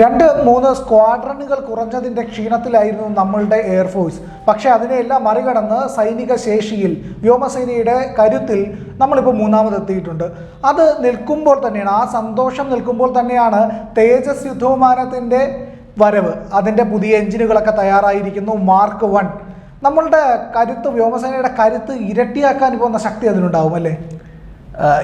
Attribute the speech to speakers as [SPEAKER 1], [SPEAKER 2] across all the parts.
[SPEAKER 1] രണ്ട് മൂന്ന് സ്ക്വാഡ്രണുകൾ കുറഞ്ഞതിന്റെ ക്ഷീണത്തിലായിരുന്നു നമ്മളുടെ എയർഫോഴ്സ് പക്ഷേ അതിനെയെല്ലാം മറികടന്ന് സൈനിക ശേഷിയിൽ വ്യോമസേനയുടെ കരുത്തിൽ നമ്മളിപ്പോൾ മൂന്നാമതെത്തിയിട്ടുണ്ട്. അത് നിൽക്കുമ്പോൾ തന്നെയാണ് ആ സന്തോഷം നിൽക്കുമ്പോൾ തന്നെയാണ് തേജസ് യുദ്ധവിമാനത്തിന്റെ വരവ്. അതിന്റെ പുതിയ എഞ്ചിനുകളൊക്കെ തയ്യാറായിരിക്കുന്നു മാർക്ക് വൺ നമ്മളുടെ കരുത്ത് വ്യോമസേനയുടെ കരുത്ത് ഇരട്ടിയാക്കാൻ പോകുന്ന ശക്തി അതിനുണ്ടാവും അല്ലേ?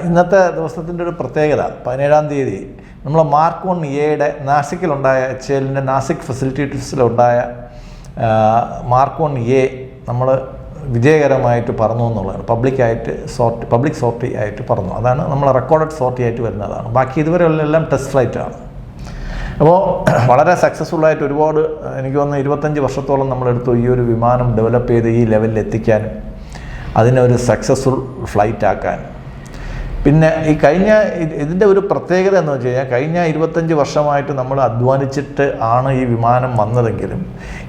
[SPEAKER 2] ഇന്നത്തെ ദിവസത്തിന്റെ ഒരു പ്രത്യേകത പതിനേഴാം തീയതി നമ്മൾ മാർക്ക് വൺ എയുടെ നാസിക്കിലുണ്ടായ എച്ച് എല്ലിന്റെ നാസിക് ഫെസിലിറ്റീസിലുണ്ടായ മാർക്ക് വൺ എ നമ്മൾ വിജയകരമായിട്ട് പറന്നു എന്നുള്ളതാണ്. പബ്ലിക്കായിട്ട് സോർട്ട് പബ്ലിക് സോർട്ടി ആയിട്ട് പറന്നു. അതാണ് നമ്മൾ റെക്കോർഡഡ് സോർട്ടി ആയിട്ട് വരുന്നതാണ്. ബാക്കി ഇതുവരെയെല്ലാം ടെസ്റ്റ് ഫ്ലൈറ്റാണ് അപ്പോൾ വളരെ സക്സസ്ഫുൾ ആയിട്ട് ഒരുപാട് എനിക്ക് തോന്നുന്നു ഇരുപത്തഞ്ച് വർഷത്തോളം നമ്മളെടുത്തു ഈ ഒരു വിമാനം ഡെവലപ്പ് ചെയ്ത് ഈ ലെവലിൽ എത്തിക്കാനും അതിനെ ഒരു സക്സസ്ഫുൾ ഫ്ലൈറ്റ് ആക്കാനും. പിന്നെ ഈ കഴിഞ്ഞ ഇതിന്റെ ഒരു പ്രത്യേകത എന്ന് വെച്ച് കഴിഞ്ഞാൽ കഴിഞ്ഞ ഇരുപത്തഞ്ച് വർഷമായിട്ട് നമ്മൾ അധ്വാനിച്ചിട്ട് ആണ് ഈ വിമാനം വന്നതെങ്കിലും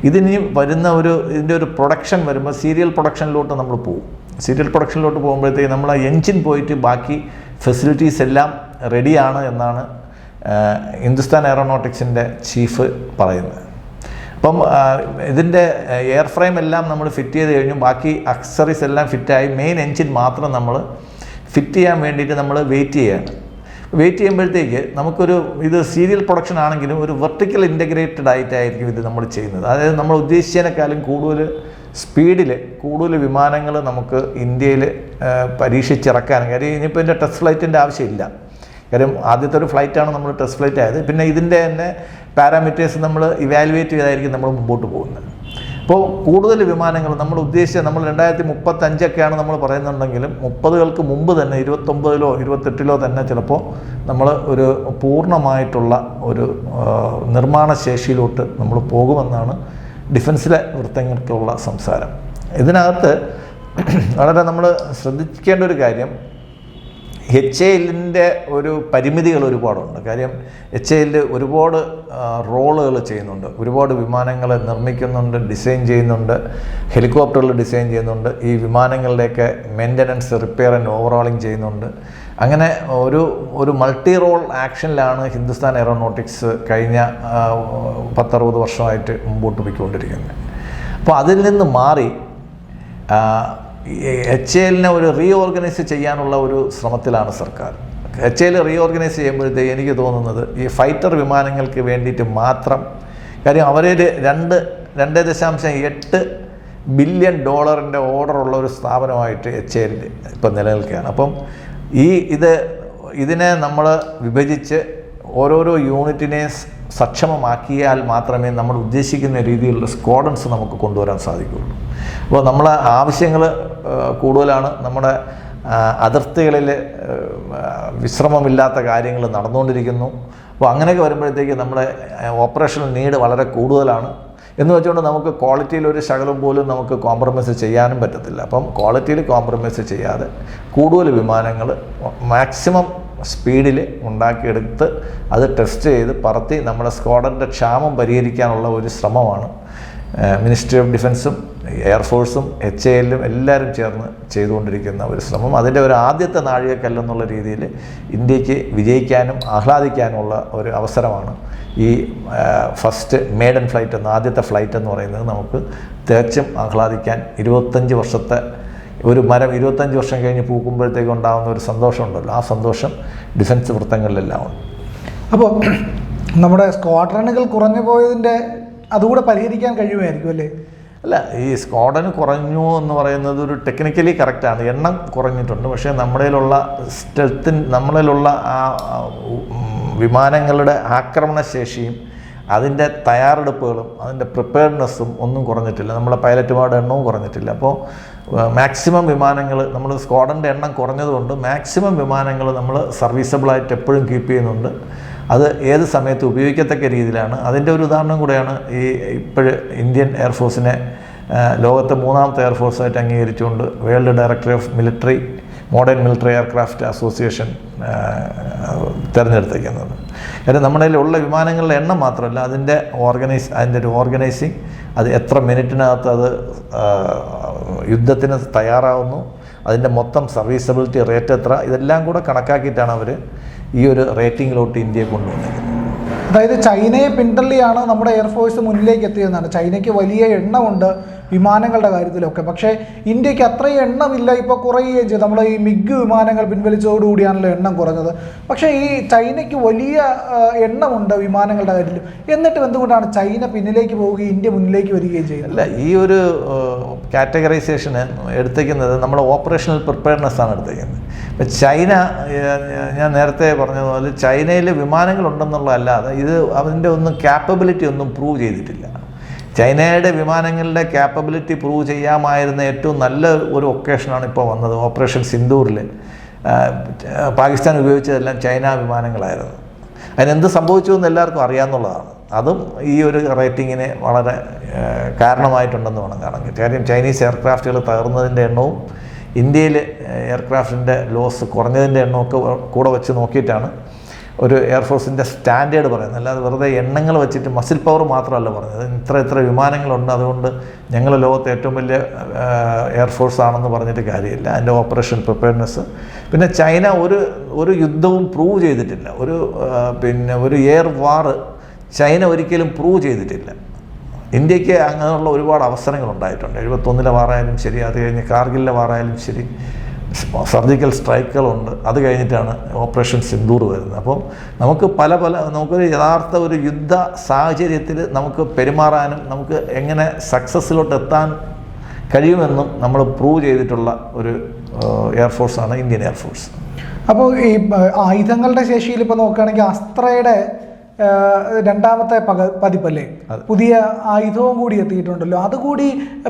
[SPEAKER 2] ഇതിനി വരുന്ന ഒരു ഇതിന്റെ ഒരു പ്രൊഡക്ഷൻ വരുമ്പോൾ സീരിയൽ പ്രൊഡക്ഷനിലോട്ട് നമ്മൾ പോകും. സീരിയൽ പ്രൊഡക്ഷനിലോട്ട് പോകുമ്പോഴത്തേക്ക് നമ്മൾ ആ എൻജിൻ പോയിട്ട് ബാക്കി ഫെസിലിറ്റീസ് എല്ലാം റെഡിയാണ് എന്നാണ് ഹിന്ദുസ്ഥാൻ എയറോനോട്ടിക്സിന്റെ ചീഫ് പറയുന്നത്. അപ്പം ഇതിന്റെ എയർ ഫ്രെയിം എല്ലാം നമ്മൾ ഫിറ്റ് ചെയ്ത് കഴിഞ്ഞു. ബാക്കി അക്സറീസ് എല്ലാം ഫിറ്റായി. മെയിൻ എൻജിൻ മാത്രം നമ്മൾ ഫിറ്റ് ചെയ്യാൻ വേണ്ടിയിട്ട് നമ്മൾ വെയിറ്റ് ചെയ്യുകയാണ് വെയിറ്റ് ചെയ്യുമ്പോഴത്തേക്ക് നമുക്കൊരു ഇത് സീരിയൽ പ്രൊഡക്ഷൻ ആണെങ്കിലും ഒരു വെർട്ടിക്കൽ ഇന്റഗ്രേറ്റഡ് ആയിട്ടായിരിക്കും ഇത് നമ്മൾ ചെയ്യുന്നത്. അതായത് നമ്മൾ ഉദ്ദേശിച്ചതിനേക്കാളും കൂടുതൽ സ്പീഡിൽ കൂടുതൽ വിമാനങ്ങൾ നമുക്ക് ഇന്ത്യയിൽ പരീക്ഷിച്ചിറക്കാൻ കാര്യം ഇനിയിപ്പോൾ ഇതിന്റെ ടെസ്റ്റ് ഫ്ലൈറ്റിന്റെ ആവശ്യമില്ല. കാര്യം ആദ്യത്തെ ഒരു ഫ്ലൈറ്റാണ് നമ്മൾ ടെസ്റ്റ് ഫ്ലൈറ്റ് ആയത്. പിന്നെ ഇതിന്റെ തന്നെ പാരാമീറ്റേഴ്സ് നമ്മൾ ഇവാലുവേറ്റ് ചെയ്തായിരിക്കും നമ്മൾ മുമ്പോട്ട് പോകുന്നത്. അപ്പോൾ കൂടുതൽ വിമാനങ്ങൾ നമ്മൾ ഉദ്ദേശിച്ച നമ്മൾ രണ്ടായിരത്തി മുപ്പത്തഞ്ചൊക്കെയാണ് നമ്മൾ പറയുന്നുണ്ടെങ്കിലും മുപ്പതുകൾക്ക് മുമ്പ് തന്നെ ഇരുപത്തൊമ്പതിലോ ഇരുപത്തെട്ടിലോ തന്നെ ചിലപ്പോൾ നമ്മൾ ഒരു പൂർണമായിട്ടുള്ള ഒരു നിർമ്മാണ ശേഷിയിലോട്ട് നമ്മൾ പോകുമെന്നാണ് ഡിഫൻസിലെ വൃത്തങ്ങൾക്കുള്ള സംസാരം. ഇതിനകത്ത് വളരെ നമ്മൾ ശ്രദ്ധിക്കേണ്ട ഒരു കാര്യം എച്ച് എ എല്ലിന്റെ ഒരു പരിമിതികൾ ഒരുപാടുണ്ട്. കാര്യം എച്ച് എ എല്ല് ഒരുപാട് റോളുകൾ ചെയ്യുന്നുണ്ട്. ഒരുപാട് വിമാനങ്ങൾ നിർമ്മിക്കുന്നുണ്ട് ഡിസൈൻ ചെയ്യുന്നുണ്ട് ഹെലികോപ്റ്ററുകൾ ഡിസൈൻ ചെയ്യുന്നുണ്ട് ഈ വിമാനങ്ങളുടെയൊക്കെ മെയിന്റനൻസ് റിപ്പയർ ആൻഡ് ഓവറോളിങ് ചെയ്യുന്നുണ്ട്. അങ്ങനെ ഒരു ഒരു മൾട്ടി റോൾ ആക്ഷനിലാണ് ഹിന്ദുസ്ഥാൻ എയറോനോട്ടിക്സ് കഴിഞ്ഞ പത്തറുപത് വർഷമായിട്ട് മുമ്പോട്ട് പോയിക്കൊണ്ടിരിക്കുന്നത്. അപ്പോൾ അതിൽ നിന്ന് മാറി എച്ച് എല്ലിനെ ഒരു റീഓർഗനൈസ് ചെയ്യാനുള്ള ഒരു ശ്രമത്തിലാണ് സർക്കാർ. എച്ച് എൽ റീഓർഗനൈസ് ചെയ്യുമ്പോഴത്തേക്ക് എനിക്ക് തോന്നുന്നത് ഈ ഫൈറ്റർ വിമാനങ്ങൾക്ക് വേണ്ടിയിട്ട് മാത്രം കാര്യം അവരിൽ രണ്ട് രണ്ട് ദശാംശം എട്ട് ബില്യൺ ഡോളറിന്റെ ഓർഡറുള്ള ഒരു സ്ഥാപനമായിട്ട് എച്ച് എൽ ഇപ്പം നിലനിൽക്കുകയാണ്. അപ്പം ഈ ഇത് ഇതിനെ നമ്മൾ വിഭജിച്ച് ഓരോരോ യൂണിറ്റിനെ സക്ഷമമാക്കിയാൽ മാത്രമേ നമ്മൾ ഉദ്ദേശിക്കുന്ന രീതിയിലുള്ള സ്ക്വാഡൻസ് നമുക്ക് കൊണ്ടുവരാൻ സാധിക്കുകയുള്ളൂ. അപ്പോൾ നമ്മളെ ആവശ്യങ്ങൾ കൂടുതലാണ്. നമ്മുടെ അതിർത്തികളിൽ വിശ്രമമില്ലാത്ത കാര്യങ്ങൾ നടന്നുകൊണ്ടിരിക്കുന്നു. അപ്പോൾ അങ്ങനെയൊക്കെ വരുമ്പോഴത്തേക്ക് നമ്മുടെ ഓപ്പറേഷണൽ നീഡ് വളരെ കൂടുതലാണ്. എന്ന് വെച്ചുകൊണ്ട് നമുക്ക് ക്വാളിറ്റിയിൽ ഒരു ശകലം പോലും നമുക്ക് കോംപ്രമൈസ് ചെയ്യാനും പറ്റത്തില്ല. അപ്പം ക്വാളിറ്റിയിൽ കോംപ്രമൈസ് ചെയ്യാതെ കൂടുതൽ വിമാനങ്ങൾ മാക്സിമം സ്പീഡിൽ ഉണ്ടാക്കിയെടുത്ത് അത് ടെസ്റ്റ് ചെയ്ത് പറത്തി നമ്മുടെ സ്ക്വാഡന്റെ ക്ഷാമം പരിഹരിക്കാനുള്ള ഒരു ശ്രമമാണ്. മിനിസ്ട്രി ഓഫ് ഡിഫൻസും എയർഫോഴ്സും എച്ച് എ എല്ലും എല്ലാവരും ചേർന്ന് ചെയ്തുകൊണ്ടിരിക്കുന്ന ഒരു ശ്രമം. അതിന്റെ ഒരു ആദ്യത്തെ നാഴികക്കല്ലെന്നുള്ള രീതിയിൽ ഇന്ത്യയ്ക്ക് വിജയിക്കാനും ആഹ്ലാദിക്കാനുമുള്ള ഒരു അവസരമാണ് ഈ ഫസ്റ്റ് മേഡൻ ഫ്ലൈറ്റ് എന്ന ആദ്യത്തെ ഫ്ലൈറ്റ് എന്ന് പറയുന്നത് നമുക്ക് തികച്ചും ആഹ്ലാദിക്കാൻ ഇരുപത്തഞ്ച് വർഷത്തെ ഒരു മരം ഇരുപത്തഞ്ച് വർഷം കഴിഞ്ഞ് പൂക്കുമ്പോഴത്തേക്ക് ഉണ്ടാകുന്ന ഒരു സന്തോഷമുണ്ടല്ലോ. ആ സന്തോഷം ഡിഫൻസ് വൃത്തങ്ങളിലെല്ലാം ഉണ്ട്.
[SPEAKER 1] അപ്പോൾ നമ്മുടെ സ്ക്വാഡ്രണുകൾ കുറഞ്ഞു പോയതിന്റെ അതുകൂടെ പരിഹരിക്കാൻ കഴിയുമായിരിക്കും അല്ലേ?
[SPEAKER 2] അല്ല ഈ സ്ക്വാഡന് കുറഞ്ഞു എന്ന് പറയുന്നത് ഒരു ടെക്നിക്കലി കറക്റ്റാണ് എണ്ണം കുറഞ്ഞിട്ടുണ്ട്. പക്ഷേ നമ്മുടെയിലുള്ള സ്റ്റെൽത്തിൻ നമ്മളിലുള്ള ആ വിമാനങ്ങളുടെ ആക്രമണശേഷിയും അതിന്റെ തയ്യാറെടുപ്പുകളും അതിന്റെ പ്രിപ്പയർനെസ്സും ഒന്നും കുറഞ്ഞിട്ടില്ല. നമ്മുടെ പൈലറ്റുമാരുടെ എണ്ണവും കുറഞ്ഞിട്ടില്ല. അപ്പോൾ മാക്സിമം വിമാനങ്ങൾ നമ്മൾ സ്ക്വാഡന്റെ എണ്ണം കുറഞ്ഞതുകൊണ്ട് മാക്സിമം വിമാനങ്ങൾ നമ്മൾ സർവീസബിളായിട്ട് എപ്പോഴും കീപ്പ് ചെയ്യുന്നുണ്ട്. അത് ഏത് സമയത്ത് ഉപയോഗിക്കത്തക്ക രീതിയിലാണ്. അതിന്റെ ഒരു ഉദാഹരണം കൂടെയാണ് ഈ ഇപ്പോഴ് ഇന്ത്യൻ എയർഫോഴ്സിനെ ലോകത്തെ മൂന്നാമത്തെ എയർഫോഴ്സായിട്ട് അംഗീകരിച്ചുകൊണ്ട് world director of military modern military aircraft association തിരഞ്ഞെടുത്തേക്കുന്നത് കാര്യം നമ്മുടെ കയ്യിലുള്ള വിമാനങ്ങളുടെ എണ്ണം മാത്രമല്ല അതിന്റെ ഓർഗനൈസ് അതിന്റെ ഒരു ഓർഗനൈസിങ് അത് എത്ര മിനിറ്റിനകത്ത് അത് യുദ്ധത്തിന് തയ്യാറാവുന്നു അതിന്റെ മൊത്തം സർവീസബിലിറ്റി റേറ്റ് എത്ര ഇതെല്ലാം കൂടെ കണക്കാക്കിയിട്ടാണ് അവർ ഈ ഒരു റേറ്റിംഗിലോട്ട് ഇന്ത്യയെ കൊണ്ടുവന്നിരിക്കുന്നത്
[SPEAKER 1] അതായത് ചൈനയെ പിന്തള്ളിയാണ് നമ്മുടെ എയർഫോഴ്സ് മുന്നിലേക്ക് എത്തിയതെന്നാണ്. ചൈനയ്ക്ക് വലിയ എണ്ണമുണ്ട് വിമാനങ്ങളുടെ കാര്യത്തിലൊക്കെ. പക്ഷേ ഇന്ത്യയ്ക്ക് അത്രയും എണ്ണമില്ല ഇപ്പോൾ കുറയുകയും ചെയ്തു. നമ്മൾ ഈ മിഗ് വിമാനങ്ങൾ പിൻവലിച്ചതോടുകൂടിയാണല്ലോ എണ്ണം കുറഞ്ഞത്. പക്ഷേ ഈ ചൈനയ്ക്ക് വലിയ എണ്ണമുണ്ട് വിമാനങ്ങളുടെ കാര്യത്തിൽ എന്നിട്ടും എന്തുകൊണ്ടാണ് ചൈന പിന്നിലേക്ക് പോവുകയും ഇന്ത്യ മുന്നിലേക്ക് വരികയും ചെയ്യുന്നത്?
[SPEAKER 2] അല്ല ഈ ഒരു കാറ്റഗറൈസേഷന് എടുത്തേക്കുന്നത് നമ്മൾ ഓപ്പറേഷണൽ പ്രിപ്പയർനെസ് ആണ് എടുത്തേക്കുന്നത്. ചൈന ഞാൻ നേരത്തെ പറഞ്ഞതുപോലെ ചൈനയിൽ വിമാനങ്ങളുണ്ടെന്നുള്ളതല്ലാതെ ഇത് അതിന്റെ ഒന്നും ക്യാപ്പബിലിറ്റി ഒന്നും പ്രൂവ് ചെയ്തിട്ടില്ല. ചൈനയുടെ വിമാനങ്ങളുടെ ക്യാപ്പബിലിറ്റി പ്രൂവ് ചെയ്യാമായിരുന്ന ഏറ്റവും നല്ല ഒരു ഒക്കേഷനാണ് ഇപ്പോൾ വന്നത് ഓപ്പറേഷൻ സിന്ദൂറിൽ പാകിസ്ഥാൻ ഉപയോഗിച്ചതെല്ലാം ചൈന വിമാനങ്ങളായിരുന്നു. അതിനെന്ത് സംഭവിച്ചു എന്ന് എല്ലാവർക്കും അറിയാമെന്നുള്ളതാണ് അതും ഈ ഒരു റേറ്റിങ്ങിന് വളരെ കാരണമായിട്ടുണ്ടെന്ന് വേണം കാണാൻ. കാര്യം ചൈനീസ് എയർക്രാഫ്റ്റുകൾ തകർന്നതിന്റെ എണ്ണവും ഇന്ത്യയിൽ എയർക്രാഫ്റ്റിന്റെ ലോസ് കുറഞ്ഞതിന്റെ എണ്ണമൊക്കെ കൂടെ വെച്ച് നോക്കിയിട്ടാണ് ഒരു എയർഫോഴ്സിന്റെ സ്റ്റാൻഡേർഡ് പറയുന്നത്. അല്ലാതെ വെറുതെ എണ്ണങ്ങൾ വെച്ചിട്ട് മസിൽ പവർ മാത്രമല്ല പറഞ്ഞത്. ഇത്ര ഇത്ര വിമാനങ്ങളുണ്ട്. അതുകൊണ്ട് ഞങ്ങൾ ലോകത്തെ ഏറ്റവും വലിയ എയർഫോഴ്സ് ആണെന്ന് പറഞ്ഞിട്ട് കാര്യമില്ല. അതിന്റെ ഓപ്പറേഷൻ പ്രിപ്പയർനെസ് പിന്നെ ചൈന ഒരു ഒരു യുദ്ധവും പ്രൂവ് ചെയ്തിട്ടില്ല. ഒരു പിന്നെ ഒരു എയർ വാർ ചൈന ഒരിക്കലും പ്രൂവ് ചെയ്തിട്ടില്ല. ഇന്ത്യയ്ക്ക് അങ്ങനെയുള്ള ഒരുപാട് അവസരങ്ങൾ ഉണ്ടായിട്ടുണ്ട് എഴുപത്തൊന്നിലെ വാറായാലും ശരി അത് കഴിഞ്ഞ് കാർഗിലിലെ വാറായാലും ശരി. സർജിക്കൽ സ്ട്രൈക്കുകളുണ്ട്. അത് കഴിഞ്ഞിട്ടാണ് ഓപ്പറേഷൻ സിന്ദൂർ വരുന്നത്. അപ്പം നമുക്ക് പല പല നമുക്കൊരു യഥാർത്ഥ ഒരു യുദ്ധ സാഹചര്യത്തിൽ നമുക്ക് പെരുമാറാനും നമുക്ക് എങ്ങനെ സക്സസ്സിലോട്ട് എത്താൻ കഴിയുമെന്നും നമ്മൾ പ്രൂവ് ചെയ്തിട്ടുള്ള ഒരു എയർഫോഴ്സാണ് ഇന്ത്യൻ എയർഫോഴ്സ്
[SPEAKER 1] അപ്പോൾ ഈ ആയുധങ്ങളുടെ ശേഷിയിൽ ഇപ്പോൾ നോക്കുകയാണെങ്കിൽ അസ്ത്രയുടെ രണ്ടാമത്തെ പക പതിപ്പല്ലേ? പുതിയ ആയുധവും കൂടി എത്തിയിട്ടുണ്ടല്ലോ. അതുകൂടി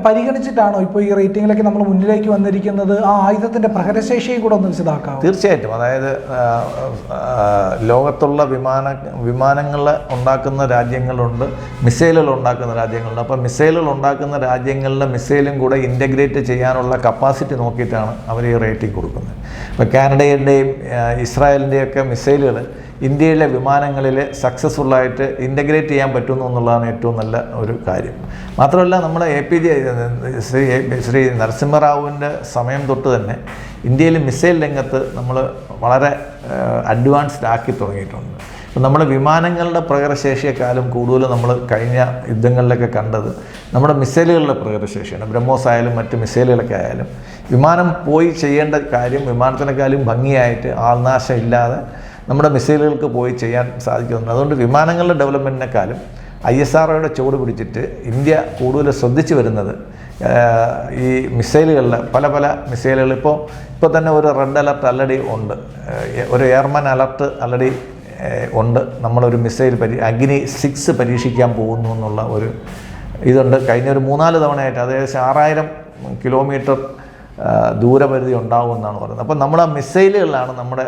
[SPEAKER 1] പരിഗണിച്ചിട്ടാണോ ഇപ്പോൾ ഈ റേറ്റിംഗിലേക്ക് നമ്മൾ മുന്നിലേക്ക് വന്നിരിക്കുന്നത്? ആ ആയുധത്തിന്റെ പ്രഹരശേഷിയും കൂടെ ഒന്ന് വിശദമാക്കാം
[SPEAKER 2] തീർച്ചയായിട്ടും. അതായത് ലോകത്തുള്ള വിമാന വിമാനങ്ങൾ ഉണ്ടാക്കുന്ന രാജ്യങ്ങളുണ്ട് മിസൈലുകൾ ഉണ്ടാക്കുന്ന രാജ്യങ്ങളുണ്ട്. അപ്പോൾ മിസൈലുകൾ ഉണ്ടാക്കുന്ന രാജ്യങ്ങളിലെ മിസൈലും കൂടെ ഇന്റഗ്രേറ്റ് ചെയ്യാനുള്ള കപ്പാസിറ്റി നോക്കിയിട്ടാണ് അവർ ഈ റേറ്റിംഗ് കൊടുക്കുന്നത്. ഇപ്പോൾ കാനഡയുടെയും ഇസ്രായേലിന്റെയൊക്കെ ഇസ്രായേലിന്റെയും മിസൈലുകൾ ഇന്ത്യയിലെ വിമാനങ്ങളിൽ സക്സസ്ഫുള്ളായിട്ട് ഇന്റഗ്രേറ്റ് ചെയ്യാൻ പറ്റുന്നു എന്നുള്ളതാണ് ഏറ്റവും നല്ല ഒരു കാര്യം. മാത്രമല്ല നമ്മുടെ A P J Shri Shri നരസിംഹറാവുവിന്റെ സമയം തൊട്ട് തന്നെ ഇന്ത്യയിൽ മിസൈൽ രംഗത്ത് നമ്മൾ വളരെ അഡ്വാൻസ്ഡ് ആക്കി തുടങ്ങിയിട്ടുണ്ട്. ഇപ്പം നമ്മൾ വിമാനങ്ങളുടെ പ്രകടശേഷിയെക്കാളും കൂടുതൽ നമ്മൾ കഴിഞ്ഞ യുദ്ധങ്ങളിലൊക്കെ കണ്ടത് നമ്മുടെ മിസൈലുകളുടെ പ്രകടശേഷിയാണ് ബ്രഹ്മോസ് ആയാലും മറ്റ് മിസൈലുകളൊക്കെ ആയാലും. വിമാനം പോയി ചെയ്യേണ്ട കാര്യം വിമാനത്തിനേക്കാളും ഭംഗിയായിട്ട് ആൾനാശം ഇല്ലാതെ നമ്മുടെ മിസൈലുകൾക്ക് പോയി ചെയ്യാൻ സാധിക്കുന്നുണ്ട്. അതുകൊണ്ട് വിമാനങ്ങളുടെ ഡെവലപ്മെന്റിനേക്കാളും ഐ എസ് ആർ ഒയുടെ ചുവട് പിടിച്ചിട്ട് ഇന്ത്യ കൂടുതൽ ശ്രദ്ധിച്ചു വരുന്നത് ഈ മിസൈലുകളിൽ പല പല മിസൈലുകൾ. ഇപ്പോൾ ഇപ്പോൾ തന്നെ ഒരു റെഡ് അലർട്ട് ആൾറെഡി ഉണ്ട്. ഒരു എയർമാൻ അലർട്ട് ആൾറെഡി ഉണ്ട്. നമ്മളൊരു മിസൈൽ പരീ അഗ്നി സിക്സ് പരീക്ഷിക്കാൻ പോകുന്നു എന്നുള്ള ഒരു ഇതുണ്ട്. കഴിഞ്ഞ ഒരു മൂന്നാൽ തവണയായിട്ട് അത് ഏകദേശം ആറായിരം കിലോമീറ്റർ ദൂരപരിധി ഉണ്ടാവുമെന്നാണ് പറയുന്നത്. അപ്പോൾ നമ്മൾ ആ മിസൈലുകളിലാണ് നമ്മുടെ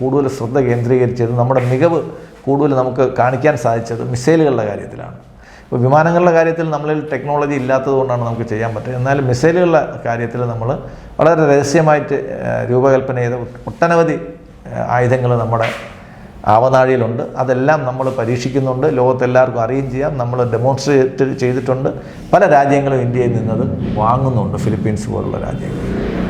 [SPEAKER 2] കൂടുതൽ ശ്രദ്ധ കേന്ദ്രീകരിച്ചത്. നമ്മുടെ മികവ് കൂടുതൽ നമുക്ക് കാണിക്കാൻ സാധിച്ചത് മിസൈലുകളുടെ കാര്യത്തിലാണ്. ഇപ്പോൾ വിമാനങ്ങളുടെ കാര്യത്തിൽ നമ്മളിൽ ടെക്നോളജി ഇല്ലാത്തതുകൊണ്ടാണ് നമുക്ക് ചെയ്യാൻ പറ്റുക. എന്നാൽ മിസൈലുകളുടെ കാര്യത്തിൽ നമ്മൾ വളരെ രഹസ്യമായിട്ട് രൂപകൽപ്പന ചെയ്ത ഒട്ടനവധി ആയുധങ്ങൾ നമ്മുടെ ആവനാഴിയിലുണ്ട്. അതെല്ലാം നമ്മൾ പരീക്ഷിക്കുന്നുണ്ട്. ലോകത്തെല്ലാവർക്കും അറിയുകയും ചെയ്യാം. നമ്മൾ ഡെമോൺസ്ട്രേറ്റ് ചെയ്തിട്ടുണ്ട്. പല രാജ്യങ്ങളും ഇന്ത്യയിൽ നിന്നത് വാങ്ങുന്നുണ്ട്. ഫിലിപ്പീൻസ് പോലുള്ള രാജ്യങ്ങൾ.